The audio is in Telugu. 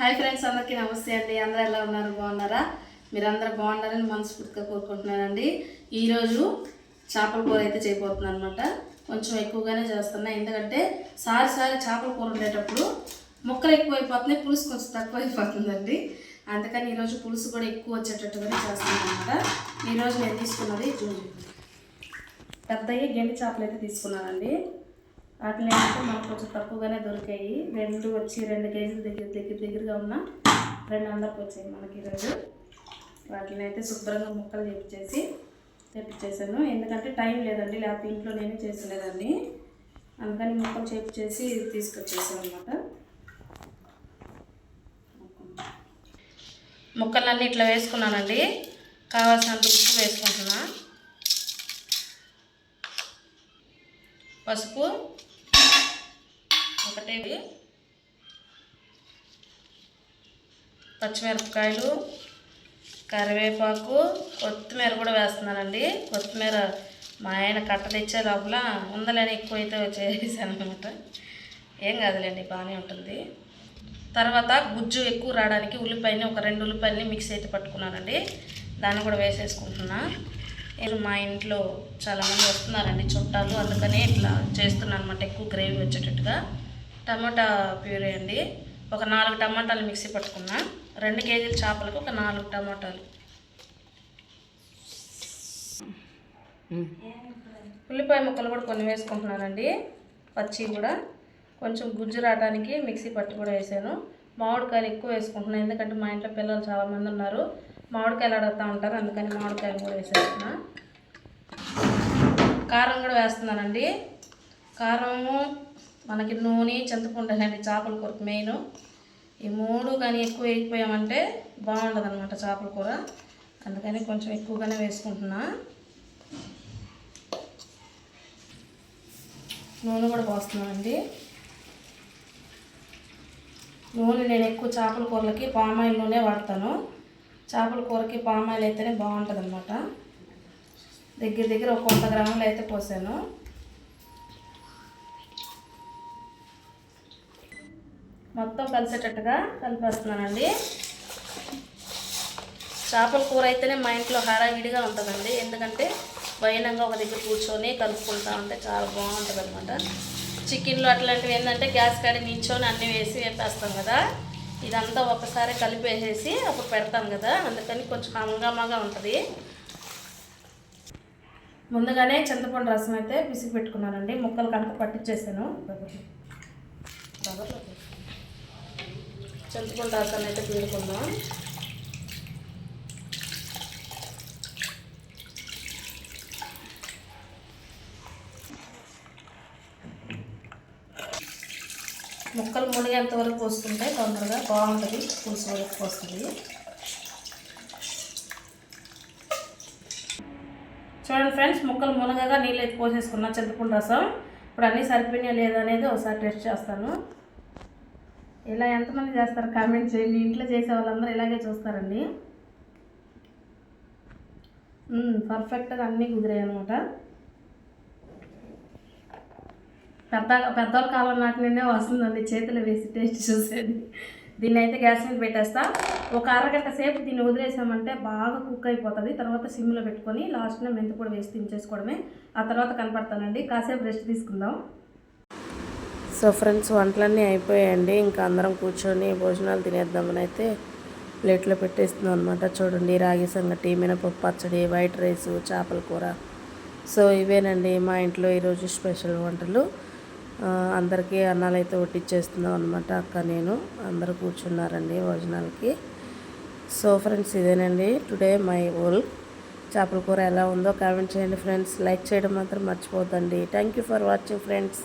హాయ్ ఫ్రెండ్స్ అందరికీ నమస్తే అండి. అందరూ ఎలా ఉన్నారు? బాగున్నారా? మీరందరూ బాగున్నారని మనస్ఫూర్తిగా కోరుకుంటున్నానండి. ఈరోజు చేపల కూర అయితే చేయబోతున్నాను అనమాట కొంచెం ఎక్కువగానే చేస్తున్నా. ఎందుకంటే సారి సారి చేపల కూర ఉండేటప్పుడు ముక్కలు ఎక్కువైపోతున్నాయి పులుసు కొంచెం తక్కువ అయిపోతుందండి అందుకని ఈరోజు పులుసు కూడా ఎక్కువ వచ్చేటట్టుగానే చేస్తున్నాను అనమాట ఈరోజు నేను తీసుకున్నది జూజు పెద్దయ్యే గెండి చేపలు అయితే తీసుకున్నానండి. వాటిని ఏంటంటే మనకు కొంచెం తక్కువగానే దొరికాయి. రెండు వచ్చి రెండు కేజీలు దగ్గర దగ్గర దగ్గరగా ఉన్న రెండు వందలకు వచ్చాయి మనకి ఈరోజు. వాటిని అయితే శుభ్రంగా ముక్కలు చేపించేసి తెప్పించేసాను ఎందుకంటే టైం లేదండి లేకపోతే ఇంట్లో నేనే చేసలేదండి అందుకని ముక్కలు చేపించేసి తీసుకొచ్చేసాను అనమాట ముక్కలన్నీ ఇట్లా వేసుకున్నానండి. కావాల్సినంత ఉప్పు వేసుకుంటున్నా. పసుపు ఒకటే పచ్చిమిరపకాయలు కరివేపాకు కొత్తిమీర కూడా వేస్తున్నానండి. కొత్తిమీర మా ఆయన కట్ట తెచ్చే లోపల ఉందలేని ఎక్కువ అయితే చేసాను అనమాట ఏం కాదులేండి బాగానే ఉంటుంది. తర్వాత గుజ్జు ఎక్కువ రావడానికి ఉల్లిపాయని ఒక రెండు ఉల్లిపాయలని మిక్స్ అయితే పట్టుకున్నానండి. దాన్ని కూడా వేసేసుకుంటున్నా. నేను మా ఇంట్లో చాలామంది వస్తున్నారండి చుట్టాలు. అందుకనే ఇట్లా చేస్తున్నాను అనమాట ఎక్కువ గ్రేవీ వచ్చేటట్టుగా. టమాటా ప్యూరీ అండి. ఒక నాలుగు టమాటాలు మిక్సీ పట్టుకున్నా. రెండు కేజీల చేపలకు ఒక నాలుగు టమాటాలు. ఉల్లిపాయ ముక్కలు కూడా కొన్ని వేసుకుంటున్నానండి. పచ్చి కూడా. కొంచెం గుజ్జు రావడానికి మిక్సీ పట్టి కూడా వేసాను. మామిడికాయలు ఎక్కువ వేసుకుంటున్నాను ఎందుకంటే మా ఇంట్లో పిల్లలు చాలామంది ఉన్నారు. మామిడికాయలు అడుగుతూ ఉంటారు అందుకని మామిడికాయలు కూడా వేసేస్తున్నా. కారం కూడా వేస్తున్నానండి. కారము మనకి నూనె చింతపండు అండి చేపల కూరకు మెయిన్ ఈ మూడు కానీ ఎక్కువ వేయకపోయామంటే బాగుండదు అనమాట చేపల కూర. అందుకని కొంచెం ఎక్కువగానే వేసుకుంటున్నా. నూనె కూడా పోస్తున్నానండి. నూనె నేను ఎక్కువ చేపల కూరలకి పామాయిల్ నూనె వాడతాను. చేపల కూరకి పామాయిల్ అయితేనే బాగుంటుంది అనమాట దగ్గర దగ్గర ఒక వంద గ్రాములు అయితే పోసాను. మొత్తం కలిసేటట్టుగా కలిపేస్తున్నానండి. చేపల కూర అయితేనే మా ఇంట్లో హడావిడిగా ఉంటుందండి. ఎందుకంటే వైనంగా ఒక దగ్గర కూర్చొని కలుపుకుంటా ఉంటే చాలా బాగుంటుంది అనమాట చికెన్లు అట్లాంటివి ఏంటంటే గ్యాస్ కాడ నించొని అన్నీ వేసి వేపేస్తాం కదా. ఇదంతా ఒకసారి కలిపేసేసి అప్పుడు పెడతాం కదా. అందుకని కొంచెం హంగామాగా ఉంటుంది. ముందుగానే చింతపండు రసం అయితే పిసిగి పెట్టుకున్నానండి. ముక్కలు కనుక పట్టించేసాను చింతపండు రసాన్ని అయితే పిండుకుందాం. ముక్కలు మునిగేంత వరకు పోసుకుంటే తొందరగా బాగుంటుంది పులుసు వరకు పోస్తుంది చూడండి ఫ్రెండ్స్ ముక్కలు మునగగా నీళ్ళు అయితే పోసేసుకున్నా చింతపండు రసం. ఇప్పుడు అన్నీ సరిపోయినాయా లేదా అనేది ఒకసారి టెస్ట్ చేస్తాను. ఇలా ఎంతమంది చేస్తారు? కామెంట్ చేయండి. ఇంట్లో చేసే వాళ్ళందరూ ఇలాగే చూస్తారండి. పర్ఫెక్ట్గా అన్నీ కుదిరాయి అనమాట పెద్ద పెద్దవాళ్ళ కాలం నాటి నుండే వస్తుందండి. చేతులు వేసి టేస్ట్ చూసేది. దీన్ని అయితే గ్యాస్ మీద పెట్టేస్తా. ఒక అరగంట సేపు దీన్ని వదిలేసామంటే బాగా కుక్ అయిపోతుంది. తర్వాత సిమ్లో పెట్టుకొని లాస్ట్న మెంతి కూడా వేసి దించేసుకోవడమే ఆ తర్వాత కనపడతానండి. కాసేపు రెస్ట్ తీసుకుందాం. సో ఫ్రెండ్స్ వంటలన్నీ అయిపోయాయండి. ఇంకా అందరం కూర్చొని భోజనాలు తినేద్దామని అయితే ప్లేట్లో పెట్టేస్తున్నాం అనమాట చూడండి రాగి సంగటి మినపప్పు పచ్చడి వైట్ రైస్ చేపల కూర. సో ఇవేనండి మా ఇంట్లో ఈరోజు స్పెషల్ వంటలు. అందరికీ అన్నాలు అయితే ఒట్టిచ్చేస్తున్నాం అనమాట అక్క నేను అందరూ కూర్చున్నారండి భోజనాలకి. సో ఫ్రెండ్స్ ఇదేనండి టుడే మై ఓల్. చేపల కూర ఎలా ఉందో కామెంట్ చేయండి ఫ్రెండ్స్. లైక్ చేయడం మాత్రం మర్చిపోద్దండి thank you for watching friends.